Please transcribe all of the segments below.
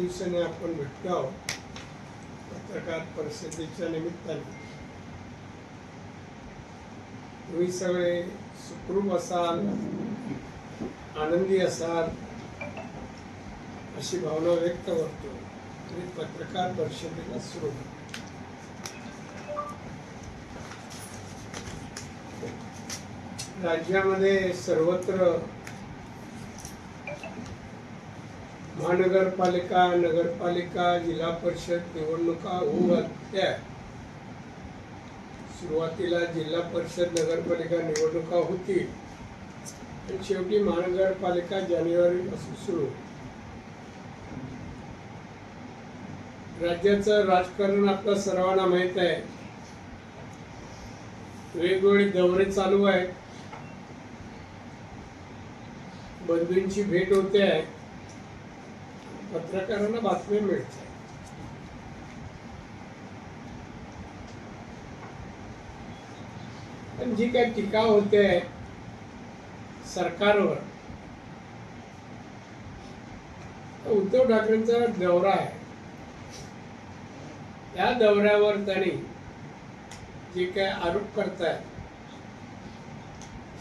दिवसाने आपण भेटतो आहोत. पत्रकार परिषदेच्या निमित्ताने. तुम्ही सगळे सुखरूप असाल आनंदी असाल अशी भावना व्यक्त करतो. आणि पत्रकार परिषदेला सुरू राज्यामध्ये सर्वत्र महानगरपालिका नगरपालिका जिल्हा परिषद निवडणुका होऊ त्या सुरुवातीला जिल्हा परिषद नगरपालिका निवडणुका होतील आणि शेवटी महानगरपालिका जानेवारीपासून सुरू. राज्याचं राजकारण आपलं सर्वांना माहीत आहे. वेगवेगळे दौरे चालू आहेत. बंधूंची भेट होते. आहे पत्रकारांना बातम्या मिळत पण जी काही टीका होते सरकारवर उद्धव ठाकरेंचा दौरा आहे. त्या दौऱ्यावर त्यांनी जे काय आरोप करतायत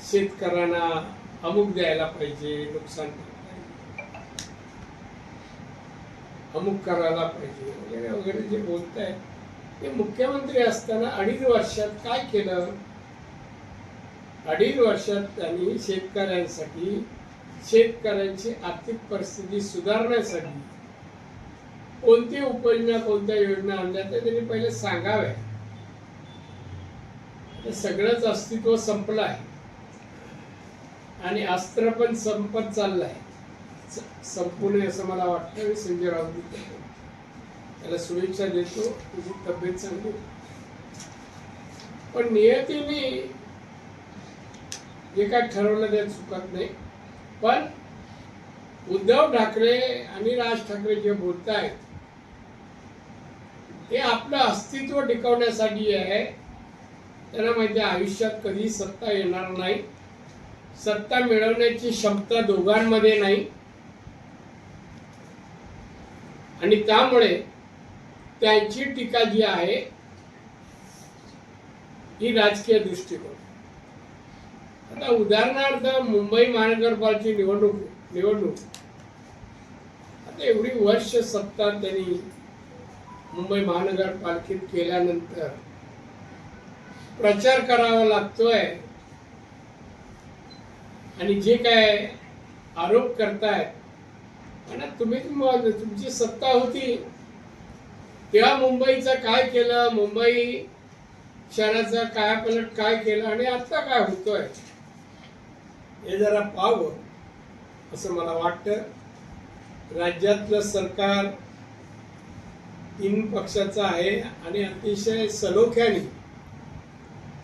शेतकऱ्यांना अमुक द्यायला पाहिजे नुकसान अमुक करायला पाहिजे वगैरे वगैरे जे बोलत आहेत ते मुख्यमंत्री असताना अडीच वर्षात काय केलं? अडीच वर्षात त्यांनी शेतकऱ्यांसाठी शेतकऱ्यांची आर्थिक परिस्थिती सुधारण्यासाठी कोणती उपाययोजना कोणत्या योजना आणल्या त्या त्यांनी पहिले सांगाव्या. सगळंच अस्तित्व संपलं आहे. आणि अस्त्र पण संपत चाललं आहे संपू नये असं मला वाटतं मी संजय राऊत. त्याला शुभेच्छा देतो. तुझी तब्येत चांगली. पण नियतीने जे काय ठरवलं ते चुकत नाही. पण उद्धव ठाकरे आणि राज ठाकरे जे बोलत आहेत ते आपलं अस्तित्व टिकवण्यासाठी आहे. त्यांना माहिती आहे आयुष्यात कधी सत्ता येणार नाही. सत्ता मिळवण्याची क्षमता दोघांमध्ये नाही. आणि त्यामुळे त्यांची टीका जी आहे ही राजकीय दृष्टिकोन. आता उदाहरणार्थ मुंबई महानगरपालिकेची निवडणूक निवडणूक. आता एवढी वर्ष सत्ता त्यांनी मुंबई महानगरपालिकेत केल्यानंतर प्रचार करावा लागतोय. आणि जे काय आरोप करतायत आणि तुम्ही तुमची सत्ता होती. तेव्हा मुंबईचा काय केलं? मुंबई शहराचा काय पलट काय केलं? आणि आता काय होतोय? हे जरा पाहावं असं मला वाटतं. राज्यातलं सरकार तीन पक्षाचं आहे आणि अतिशय सलोख्याने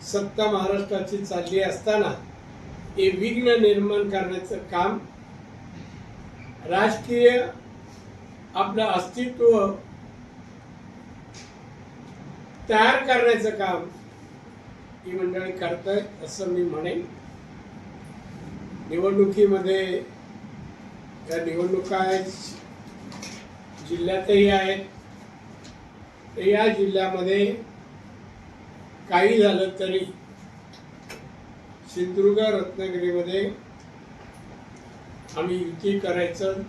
सत्ता महाराष्ट्राची चालली असताना हे विघ्न निर्माण करण्याचं काम राजकीय आपलं अस्तित्व तयार करण्याचं काम ही मंडळी करतायत असं मी म्हणेन. निवडणुकीमध्ये या निवडणुका आहेत जिल्ह्यातही आहेत या जिल्ह्यामध्ये काही झालं तरी सिंधुदुर्ग रत्नागिरीमध्ये आम्ही युती करायचं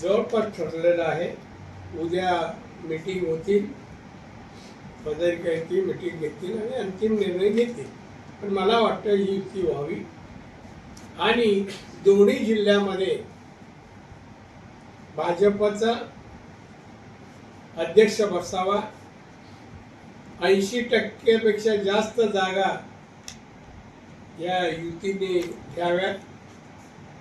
जवळपास ठरलेलं आहे. उद्या मीटिंग होतील. पदाधिकारी येतील मीटिंग घेतील आणि अंतिम निर्णय घेतील. पण मला वाटतं ही युती व्हावी. आणि दोन्ही जिल्ह्यामध्ये भाजपचा अध्यक्ष बसावा. ऐंशी टक्केपेक्षा जास्त जागा या युतीने घ्याव्यात.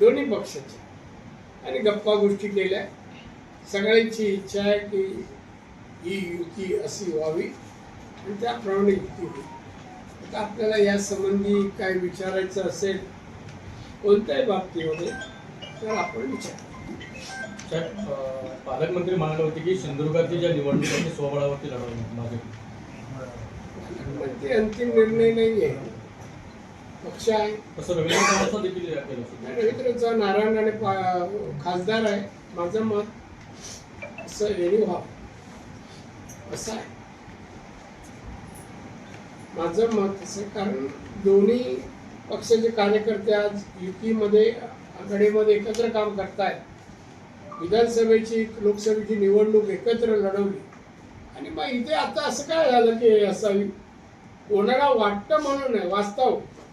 दोन्ही पक्षाचे. आणि गप्पा गोष्टी केल्या. सगळ्यांची इच्छा आहे की ही युती अशी व्हावी आणि त्याप्रमाणे युती होईल. आता आपल्याला या संबंधी काय विचारायचं असेल कोणत्याही बाबतीमध्ये तर आपण विचार. पालकमंत्री म्हणाले होते की सिंधुदुर्गातील ज्या निवडणुकांची स्वबळावरती ते अंतिम निर्णय नाही आहे पक्ष आहे. रवींद्रचा नारायण आणि खासदार आहे. माझं मत असं एनी व्हावं असं आहे. माझं मत असं कारण दोन्ही पक्षाचे कार्यकर्ते आज युतीमध्ये आघाडीमध्ये एकत्र काम करतायत. विधानसभेची लोकसभेची निवडणूक एकत्र लढवली. आणि मग इथे आता असं काय झालं की असावी? कोणाला वाटतं म्हणून नाही वास्तव.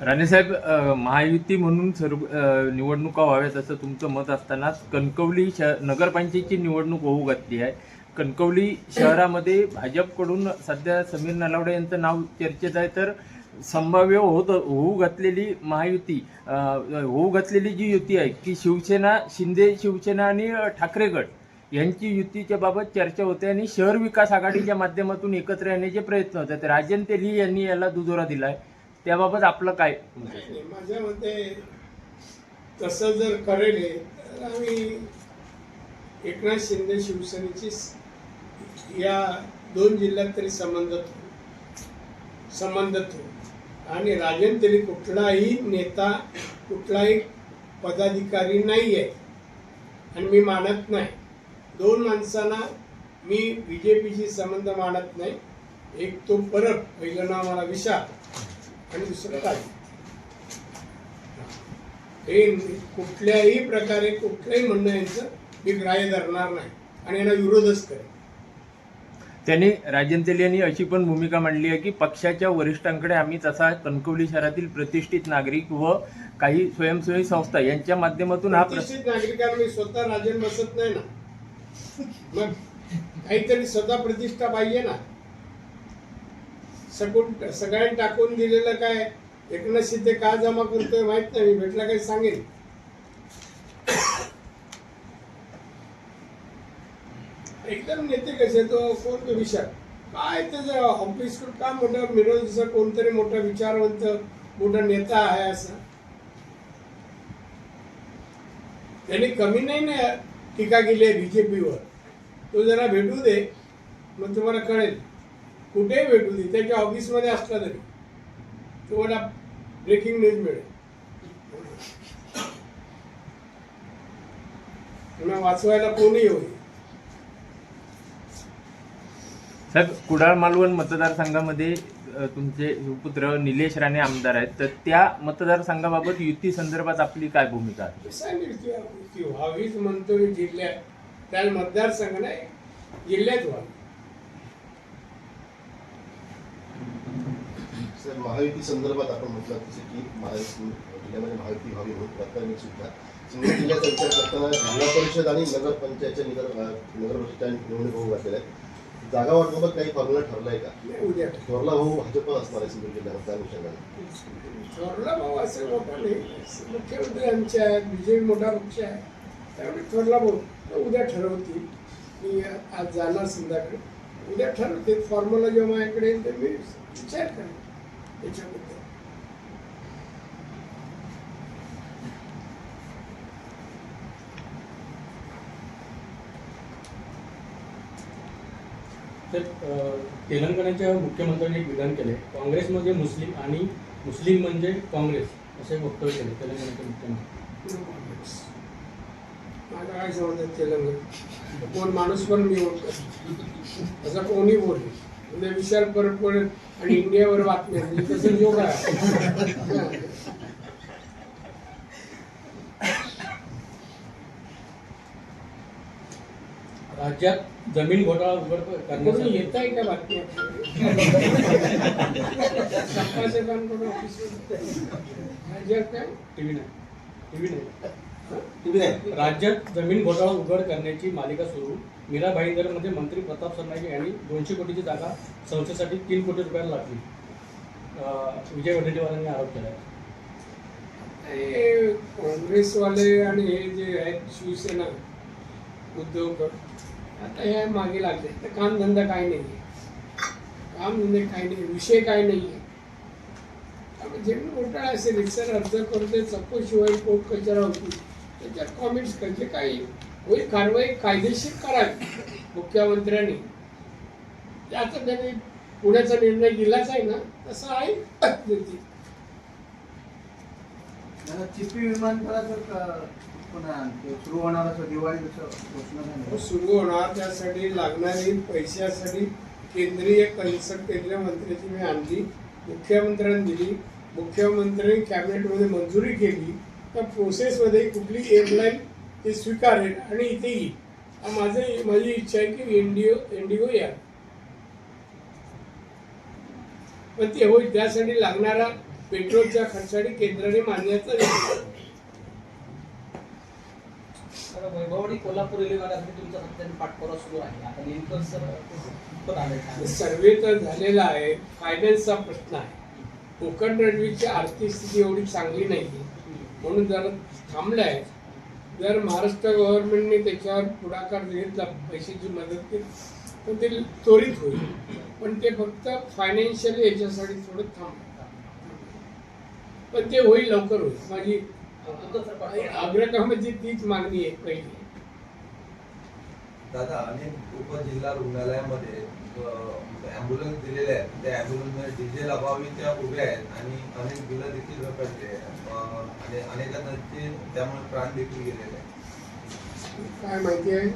राणेसाहेब महायुती म्हणून सर्व निवडणुका व्हाव्यात असं तुमचं मत असतानाच कणकवली श नगरपंचायतची निवडणूक होऊ घातली आहे. कणकवली शहरामध्ये भाजपकडून सध्या समीर नलावडे यांचं नाव चर्चेत आहे तर संभाव्य होत होऊ घातलेली महायुती होऊ घातलेली जी युती आहे ती शिवसेना शिंदे शिवसेना आणि ठाकरे गट यांची युतीच्या बाबत चर्चा होते आणि शहर विकास आघाडीच्या माध्यमातून एकत्र येण्याचे प्रयत्न होतात राजन तेली यांनी याला दुजोरा दिला आहे त्याबाबत आपलं काय? नाही, नाही, माझ्या मते तसं जर करेल तर आम्ही एकनाथ शिंदे शिवसेनेची या दोन जिल्ह्यात तरी संबंध संबंध आणि राजन तरी कुठलाही नेता कुठलाही पदाधिकारी नाही आहे आणि मी मानत नाही. दोन माणसांना मी बी जे पीशी संबंध मानत नाही. एक तो परब पहिलं नाव मला विशाल आणि दुसरं काय? हे कुठल्याही प्रकारे कुठल्याही म्हणणं यांचं मी ग्राह्य धरणार नाही आणि यांना विरोधच करेन. त्यांनी राजन तेली यांनी अशी पण भूमिका मांडली आहे की पक्षाच्या वरिष्ठांकडे आम्ही तसा कणकवली शहरातील प्रतिष्ठित नागरिक व काही स्वयंसेवी संस्था यांच्या माध्यमातून हा प्र- प्रतिष्ठित नागरिकांना मी स्वतः राजन बसत नाही ना. मग काहीतरी स्वतः प्रतिष्ठा पाहिजे ना. सगुण सगळ्यांनी टाकून दिलेलं काय? एकनाथ शिंदे का जमा करतोय माहीत नाही. मी भेटला काही सांगेन. एकदम नेते कसे तो? कोण तो विचार? काय त्याचं ऑफिस का मोठा मिरवचा कोणतरी मोठा विचारवंत मोठा नेता आहे असं. त्यांनी कमी नाही ना टीका केली आहे बीजेपीवर तो जरा भेटू दे. मग तुम्हाला कळेल. कुठेही भेटू दे? त्याच्या ऑफिसमध्ये असला तरी. तुम्हाला ब्रेकिंग न्यूज मिळेल. पुन्हा वाचवायला कोणी होईल साहेब कुडाळ मालवण मतदारसंघामध्ये अ, तुमचे सुपुत्र निलेश राणे आमदार आहेत. तर त्या मतदारसंघाबाबत युती संदर्भात आपली काय भूमिका आहे? व्हावीच म्हणतो मी जिल्ह्यात. त्या मतदारसंघ नाही जिल्ह्यात व्हावी. सर महायुती संदर्भात आपण म्हटलं जसं की महायुती जिल्ह्यामध्ये महायुती व्हावी म्हणून प्राथमिक सुद्धा. जिल्ह्याचा विचार करताना जिल्हा परिषद आणि नगरपंचायतच्या निगर नगर परिषदच्या निवडणूक होऊ घातलेल्या आहेत. जागा वाटपाबाबत काही फॉर्म्युला ठरलाय का? उद्या थोरला भाऊ भाजप असणार आहे सिंधुदुर्ग जिल्ह्यात त्या अनुषंगाने थोरला भाऊ असेल मोठा नाही. मुख्यमंत्री आमचे आहेत बीजेपी मोठा पक्ष आहे. त्यामुळे थोरला भाऊ उद्या ठरवतील. मी आज जाणार संध्याकाळी. उद्या ठरवते फॉर्म्युला जेव्हा माझ्याकडे येईल ते मी विचार करेन. त्याच्याबद्दल तर तेलंगणाच्या मुख्यमंत्र्यांनी एक विधान केले काँग्रेस म्हणजे मुस्लिम आणि मुस्लिम म्हणजे काँग्रेस असे वक्तव्य केले तेलंगणाचे मुख्यमंत्री. माझं काय समजत तेलंगण? कोण माणूस पण मी ओळखत असं कोणी बोलले विशाल परत परत आणि इंडियावर बातम्या म्हणजे तसं योग आहे. राज्यात जमीन घोटाळा उघड करण्यासाठी. येत आहे का बातम्या? सकाळचं काम करून ऑफिसवर राज्यात काय? टीव्ही नाही. टीव्ही नाही. तुम्ही नाही. राज्यात जमीन घोटाळा उघड करण्याची मालिका सुरू. मीरा भाईंदरमध्ये मंत्री प्रताप सरनाईक यांनी दोनशे कोटीची जागा संस्थेसाठी तीन कोटी रुपयाला लागली विजय वडेट्टीवारांनी आरोप केला हे काँग्रेसवाले आणि हे जे आहेत शिवसेना उद्योग आता हे मागे लागले. तर कामधंदा काय नाही कामधंदे काय नाही विषय काय नाही त्यामुळे जे घोटाळा असेल रिक्सर अर्ज करते चौकशीवर कोर्ट कचरा होती. त्याच्यात कॉमेंट्स करायचे काही. होईल कारवाई कायदेशीर करावी मुख्यमंत्र्यांनी. आता त्यांनी पुण्याचा निर्णय दिलाच आहे ना तसा आहे चिपी विमानतळाचं सुरू होणार दिवाळी झाली. सुरू होणार. त्यासाठी लागणारी पैशासाठी केंद्रीय कन्सल्ट केंद्रीय मंत्र्याची मी आणली मुख्यमंत्र्यांनी दिली. मुख्यमंत्र्यांनी कॅबिनेटमध्ये मंजुरी केली. त्या प्रोसेसमध्ये कुठली एअरलाईन ते स्वीकारेल आणि इथे येईल हा माझं माझी इच्छा आहे की इंडिओ इंडिगो या. पण ते होईल त्यासाठी लागणारा पेट्रोलच्या खर्चासाठी केंद्राने मान्यता दिली कोल्हापूर रेल्वे गाड्यासाठी तुमचा सत्याने पाठपुरावा सुरू आहे. आता नेमकं सर? सर्वे तर झालेला आहे. फायनान्सचा प्रश्न आहे. कोकण रेल्वेची आर्थिक स्थिती एवढी चांगली नाही म्हणून जरा थांबलाय जर महाराष्ट्र गव्हर्नमेंटने त्याच्यावर पुढाकार घेतला पैशाची मदत केली तर ते त्वरित होईल पण ते फक्त फायनान्शियली याच्यासाठी थोडं थांब पण ते होईल लवकर होईल माझी कुठं आग्रकामाची तीच मागणी आहे पहिली दादा अनेक उपजिल्हा रुग्णालयामध्ये ॲम्ब्युलन्स दिलेले आहेत. त्या ॲम्ब्युलन्समध्ये डिझेल अभावी त्या उभ्या आहेत आणि अनेक बिलं देखील रखडले आणि अनेकांचे त्यामुळे प्राण देखील गेलेले आहेत. काय माहिती आहे?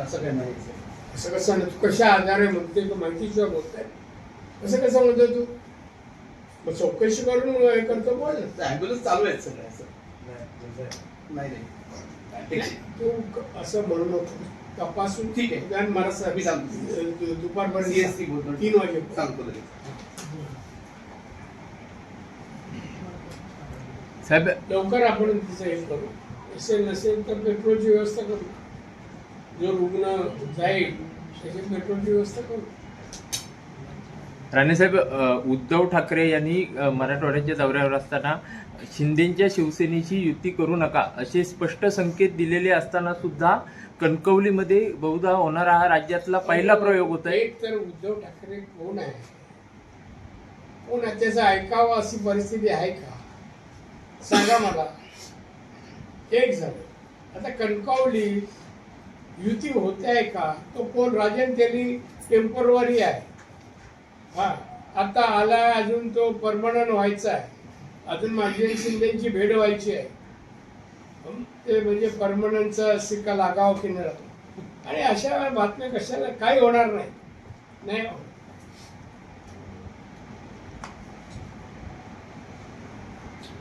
असं काही नाही सर. असं कसं ना तू कशा आधारे म्हणते माहिती शिवाय बोलताय. असं कसं म्हणतो तू? मग चौकशी करून हे करतो बोल. ॲम्ब्युलन्स चालू आहेत सगळ्या असं आहे. नाही नाही. तू असं म्हणू नको. तपासून ठीक आहे. आणि मला स- मी सांगतो. दुपारपर्यंत CST बोलतो. तीन वाजे. सांगतो साहेब लवकर आपण तिचं हे करू. असेल नसेल तर पेट्रोलची व्यवस्था करू. जो रुग्ण जाईल त्याची पेट्रोलची व्यवस्था करू. राणेसाहेब उद्धव ठाकरे यांनी मराठवाड्याच्या दौऱ्यावर असताना शिंदेच्या शिवसेनेशी युती करू नका असे स्पष्ट संकेत दिलेले असताना सुद्धा कणकवलीमध्ये बहुधा होणारा हा राज्यातला पहिला प्रयोग होत एक तर उद्धव ठाकरे कोण आहे? कोण आहे? त्याचं ऐकावं अशी परिस्थिती आहे का? सांगा मला. एक झालं. आता कणकवली युती होते आहे का? तो कोण? राजन त्यांनी टेम्परवरी आहे. हा आता आलाय अजून तो परमनंट व्हायचा आहे. अजून माझी शिंदेची भेट व्हायची आहे? ते म्हणजे परमनंटचा सिक्का लागाव की लागावं. आणि अशा बातम्या कशाला? काही होणार नाही. नाही.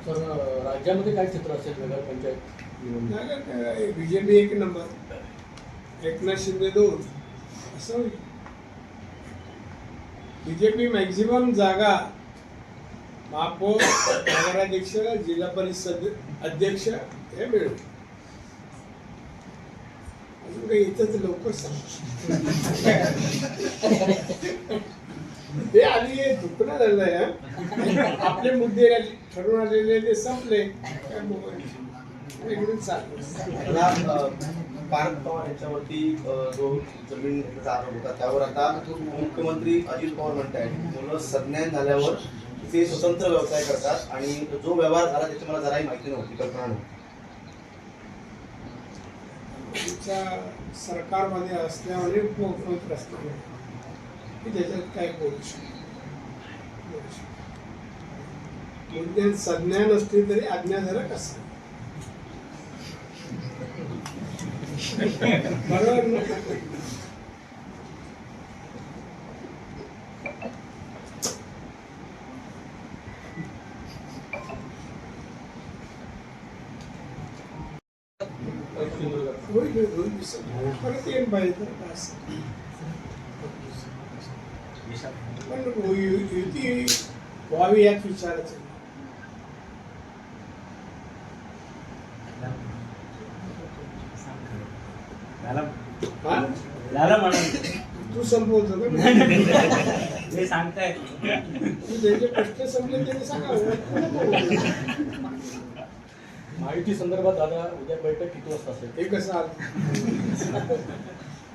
तर राज्यामध्ये काय चित्र असेल? नगरपंचायत निवडणूक बीजेपी एक नंबर. एकनाथ शिंदे दोन. असं होईल. बीजेपी मॅक्झिमम जागा महापौर नगराध्यक्ष जिल्हा परिषद अध्यक्ष हे मिळेल. अजून काही इथंच लवकर सांग हे आधी हे दुखणं झालंय आपले मुद्दे ठरवून आलेले ते संपले. काय पार्थ पवार यांच्यावरती जो जो जमिनीचा आरोप होता त्यावर आता मुख्यमंत्री अजित पवार म्हणतायत मुलं संज्ञान झाल्यावर ते स्वतंत्र व्यवसाय करतात आणि जो व्यवहार झाला त्याची मला जराही माहिती नव्हती कल्पना नव्हती सरकारमध्ये असल्यामुळे उपमुख्यमंत्री असल्यामुळे की त्याच्यात काय बोलू शकतो संज्ञान शकतो. मुद्दे तरी आज्ञाधारक झालं कसं ना सिंधुदुर्गात होईल होईल विसर. परत येईन पाहिजे तर काय असं. पण यु- युती व्हावी याच विचाराचं हा? तू संपवतो का? हे सांगताय. तू त्याचे प्रश्न संपले त्याने सांगावं महायुती संदर्भात दादा उद्या बैठक किती वाजता असेल? हे कसं आलं?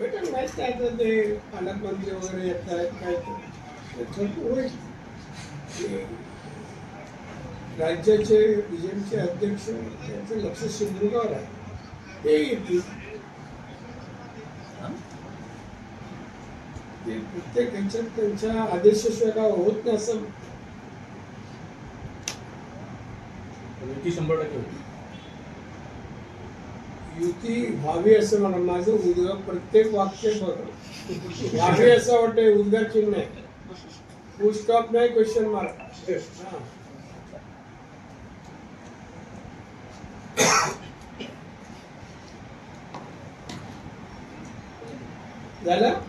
बेटा माहीत नाही आता ते पालकमंत्री वगैरे येत आहेत काय ते. ते ते राज्याचे बीजेपीचे अध्यक्ष त्यांचं लक्ष सिंधुदुर्गावर आहे. ते येतील. ते प्रत्येक ह्याच्यात त्यांच्या आदेशाशिवाय काय होत नाही असं. युती शंभर टक्के होती. युती व्हावी असं म्हणा माझं उद्गार प्रत्येक वाक्य व्हावी असं वाटतंय उद्गार चिन्ह आहे. फुल स्टॉप नाही क्वेश्चन मार्क झालं?